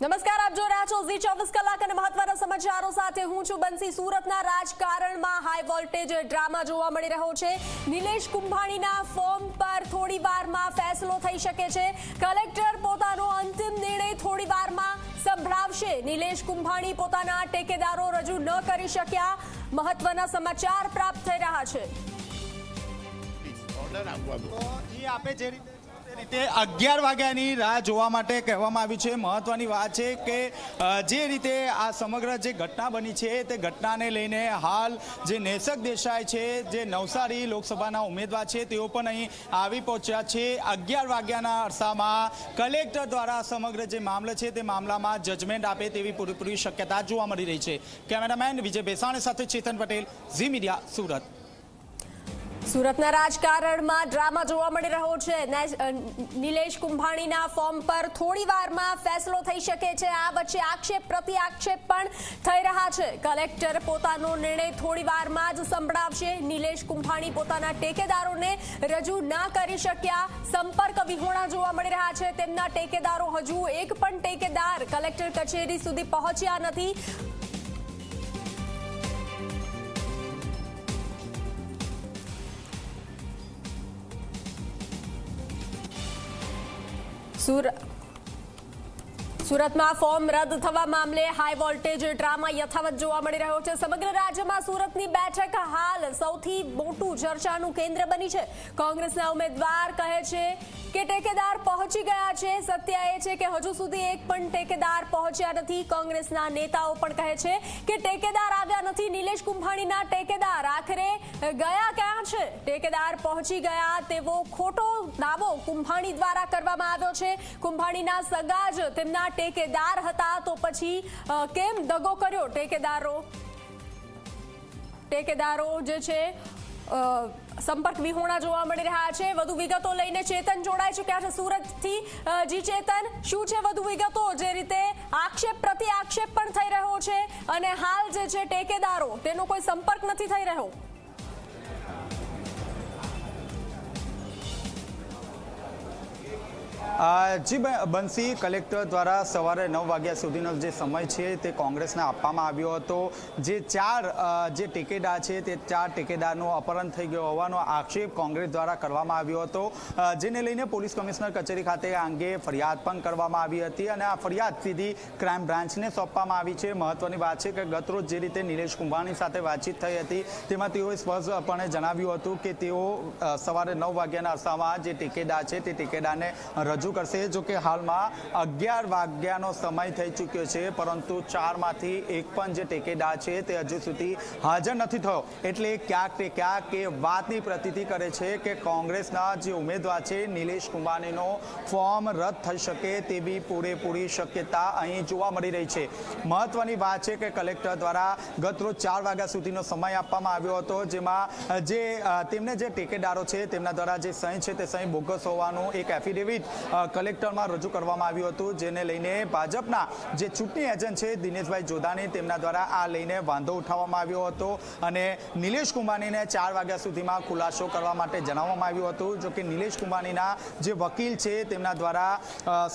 નમસ્કાર આપ જો રહ્યા છો ઝી ચોવીસ કલાક અને મહત્વના સમાચારો સાથે હું છું બંસી. સુરતના રાજકારણમાં હાઈ વોલ્ટેજ ડ્રામા જોવા મળી રહ્યો છે. નિલેશ કુંભાણીના ફોર્મ પર થોડી વારમાં ફેસલો થઈ શકે છે. કલેક્ટર પોતાનો અંતિમ નિર્ણય થોડી વારમાં સંભળાવશે. નિલેશ કુંભાણી પોતાના ટેકેદારો રજૂ ન કરી શક્યા. મહત્વના સમાચાર પ્રાપ્ત થઈ રહ્યા છે. ઓર્ડર આપવાનો એ આપે જે રીતે રીતે અગિયાર વાગ્યાની રાહ જોવા માટે કહેવામાં આવ્યું છે. મહત્વની વાત છે કે જે રીતે આ સમગ્ર જે ઘટના બની છે, તે ઘટનાને લઈને હાલ જે નેસક દેસાઈ છે, જે નવસારી લોકસભાના ઉમેદવાર છે, તેઓ પણ અહીં આવી પહોંચ્યા છે. અગિયાર વાગ્યાના અરસામાં કલેક્ટર દ્વારા સમગ્ર જે મામલો છે, તે મામલામાં જજમેન્ટ આપે તેવી પૂરેપૂરી શક્યતા જોવા મળી રહી છે. કેમેરામેન વિજય ભેસાણ સાથે ચેતન પટેલ, ઝી મીડિયા સુરત. સુરતના રાજકારણમાં ડ્રામા જોવા મળી રહ્યો છે. નિલેશ કુંભાણીના ફોર્મ પર થોડી વારમાં ફેસલો થઈ શકે છે. આ વચ્ચે આક્ષેપ પ્રતિ આક્ષેપ પણ થઈ રહ્યા છે. કલેક્ટર પોતાનો નિર્ણય થોડી વારમાં જ સંભળાવશે. નિલેશ કુંભાણી પોતાના ટેકેદારોને રજૂ ના કરી શક્યા. સંપર્ક વિહોણા જોવા મળી રહ્યા છે. તેમના ટેકેદારો હજુ એક પણ ટેકેદાર કલેક્ટર કચેરી સુધી પહોંચ્યા નથી. સુર સુરતમાં ફોર્મ રદ થવા મામલે હાઈ વોલ્ટેજ ડ્રામા યથાવત જોવા મળી રહ્યો છે. સમગ્ર રાજ્યમાં સુરતની બેઠક હાલ સૌથી મોટું ચર્ચાનું કેન્દ્ર બની છે. કોંગ્રેસના ઉમેદવાર કહે છે કે ટેકેદાર પહોંચી ગયા છે. સત્ય એ છે કે હજુ સુધી એક પણ ટેકેદાર પહોંચ્યા નથી. કોંગ્રેસના નેતાઓ પણ કહે છે કે ટેકેદાર આવ્યા નથી. નિલેશ કુંભાણીના ટેકેદાર આખરે ગયા ક્યાં છે? ટેકેદાર પહોંચી ગયા તેવો ખોટો દાવો કુંભાણી દ્વારા કરવામાં આવ્યો છે. કુંભાણીના સગા જ તેમના ટેકેદાર હતા તો પછી કેમ દગો કર્યો ટેકેદારો? ટેકેદારો જે છે સંપર્ક વિહોણા જોવા મળી રહ્યા છે. વધુ વિગતો લઈને ચેતન જોડાઈ ચુક્યા છે સુરતથી. જી ચેતન, શું છે વધુ વિગતો? જે રીતે આક્ષેપ પ્રતિ આક્ષેપ પણ થઈ રહ્યો છે અને હાલ જે છે ટેકેદારો, તેનો કોઈ સંપર્ક નથી થઈ રહ્યો. જી બંસી કલેક્ટર દ્વારા સવારે નવ વાગ્યા સુધીનો જે સમય છે તે કોંગ્રેસને આપવામાં આવ્યો હતો. જે ચાર જે ટેકેદાર છે તે ચાર ટેકેદારનું અપહરણ થઈ ગયો હોવાનો આક્ષેપ કોંગ્રેસ દ્વારા કરવામાં આવ્યો હતો. જેને લઈને પોલીસ કમિશનર કચેરી ખાતે અંગે ફરિયાદ પણ કરવામાં આવી હતી અને આ ફરિયાદ સીધી ક્રાઇમ બ્રાન્ચને સોંપવામાં આવી છે. મહત્વની વાત છે કે ગતરોજ જે રીતે નિલેશ કુંભાણી સાથે વાતચીત થઈ હતી, તેમાં તેઓએ સ્પષ્ટપણે જણાવ્યું હતું કે તેઓ સવારે નવ વાગ્યાના અરસામાં જે ટેકેદાર છે તે ટેકેદારને રજૂ કરશે, જો કે હાલમાં અગિયાર વાગ્યાનો સમય થઈ ચૂક્યો છે, પરંતુ ચારમાંથી એક પણ જે ટેકેદાર છે તે હજુ સુધી હાજર નથી થયો. એટલે ક્યાંક તે ક્યાંક એ વાતની પ્રતિતિ કરે છે કે કોંગ્રેસના જે ઉમેદવાર છે, નિલેશ કુંભાણીનો ફોર્મ રદ થઈ શકે તેવી પૂરેપૂરી શક્યતા અહીં જોવા મળી રહી છે. મહત્વની વાત છે કે કલેક્ટર દ્વારા ગતરોજ ચાર વાગ્યા સુધીનો સમય આપવામાં આવ્યો હતો, જેમાં જે તેમને જે ટેકેદારો છે, તેમના દ્વારા જે સહી છે તે સહી બોગસ હોવાનું એક એફિડેવિટ કલેક્ટરમાં રજૂ કરવામાં આવ્યું હતું, જેને લઈને ભાજપના જે ચૂંટણી એજન્ટ છે દિનેશભાઈ જોધાની, તેમના દ્વારા આ લઈને વાંધો ઉઠાવવામાં આવ્યો હતો અને નિલેશ કુંભાનીને ચાર વાગ્યા સુધીમાં ખુલાસો કરવા માટે જણાવવામાં આવ્યું હતું. જો કે નિલેશ કુંભાનીના જે વકીલ છે, તેમના દ્વારા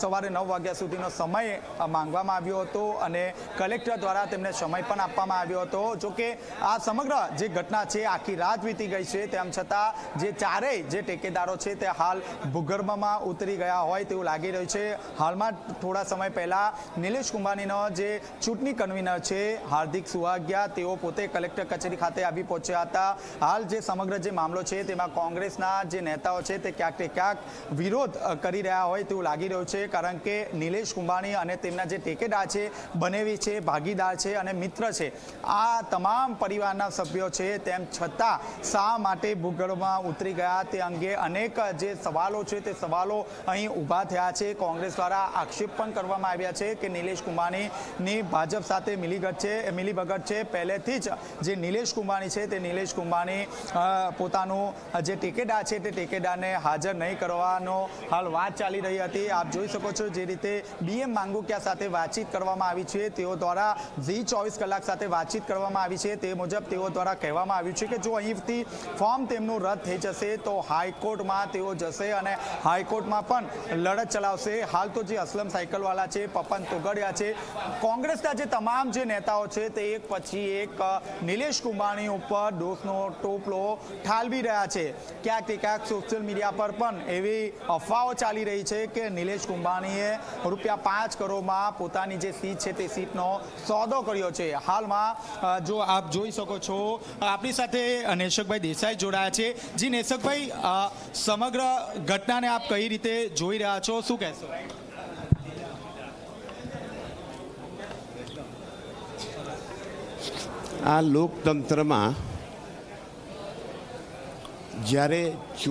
સવારે નવ વાગ્યા સુધીનો સમય માંગવામાં આવ્યો હતો અને કલેક્ટર દ્વારા તેમને સમય પણ આપવામાં આવ્યો હતો. જો કે આ સમગ્ર જે ઘટના છે, આખી રાત વીતી ગઈ છે. તેમ છતાં જે ચારેય જે ટેકેદારો છે, તે હાલ ભૂગર્ભમાં ઉતરી ગયા હોય તેવું લાગી રહ્યું છે. હાલમાં થોડા સમય પહેલાં નિલેશ કુંભાનીનો જે ચૂંટણી કન્વીનર છે, હાર્દિક સુહાગ્યા, તેઓ પોતે કલેક્ટર કચેરી ખાતે આવી પહોંચ્યા હતા. હાલ જે સમગ્ર જે મામલો છે, તેમાં કોંગ્રેસના જે નેતાઓ છે, તે ક્યાંક ને ક્યાંક વિરોધ કરી રહ્યા હોય તેવું લાગી રહ્યું છે. કારણ કે નિલેશ કુંભાણી અને તેમના જે ટેકેદાર છે, બનેવી છે, ભાગીદાર છે અને મિત્ર છે. આ તમામ પરિવારના સભ્યો છે, તેમ છતાં શા માટે ભૂગર્ભમાં ઉતરી ગયા? તે અંગે અનેક જે સવાલો છે, તે સવાલો અહીં ઊભા થયા છે. કોંગ્રેસ દ્વારા આક્ષેપ પણ કરવામાં આવ્યા છે કે નિલેશ કુંભાણીની ભાજપ સાથે મિલીગત છે મિલીભગત છે. પહેલેથી જ જે નિલેશ કુંભાણી છે, તે નિલેશ કુંભાણી પોતાનું જે ટેકેદાર છે, તે ટેકેદારને હાજર નહીં કરવાનો હાલ વાત ચાલી રહી હતી. આપ જોઈ શકો છો જે રીતે બીએમ માંગુકિયા સાથે વાતચીત કરવામાં આવી છે. તેઓ દ્વારા ઝી ચોવીસ કલાક સાથે વાતચીત કરવામાં આવી છે. તે મુજબ તેઓ દ્વારા કહેવામાં આવ્યું છે કે જો અહીંથી ફોર્મ તેમનું રદ થઈ જશે, તો હાઈકોર્ટમાં તેઓ જશે અને હાઈકોર્ટમાં પણ લડત ચલાવશે. હાલ તો જે અસલમ સાયકલવાલા છે પપન તોગડિયા છે, કોંગ્રેસના જે તમામ જે નેતાઓ છે, તે એક પછી એક નિલેશ કુંભાણી ઉપર દોષનો ટોપલો ઠાલવી રહ્યા છે. ક્યાંક તે ક્યાંક સોશિયલ મીડિયા પર પણ એવી અફવાઓ ચાલી રહી છે કે નિલેશ કુંભાણીએ રૂપિયા પાંચ કરોડમાં પોતાની જે સીટ છે, તે સીટનો સોદો કર્યો છે. હાલમાં જો આપ જોઈ શકો છો આપણી સાથે નેશકભાઈ દેસાઈ જોડાયા છે. જી નેશકભાઈ સમગ્ર ઘટનાને આપ કઈ રીતે જોઈ રહ્યા છો શું કહેશો આ લોકતંત્રમાં જ્યારે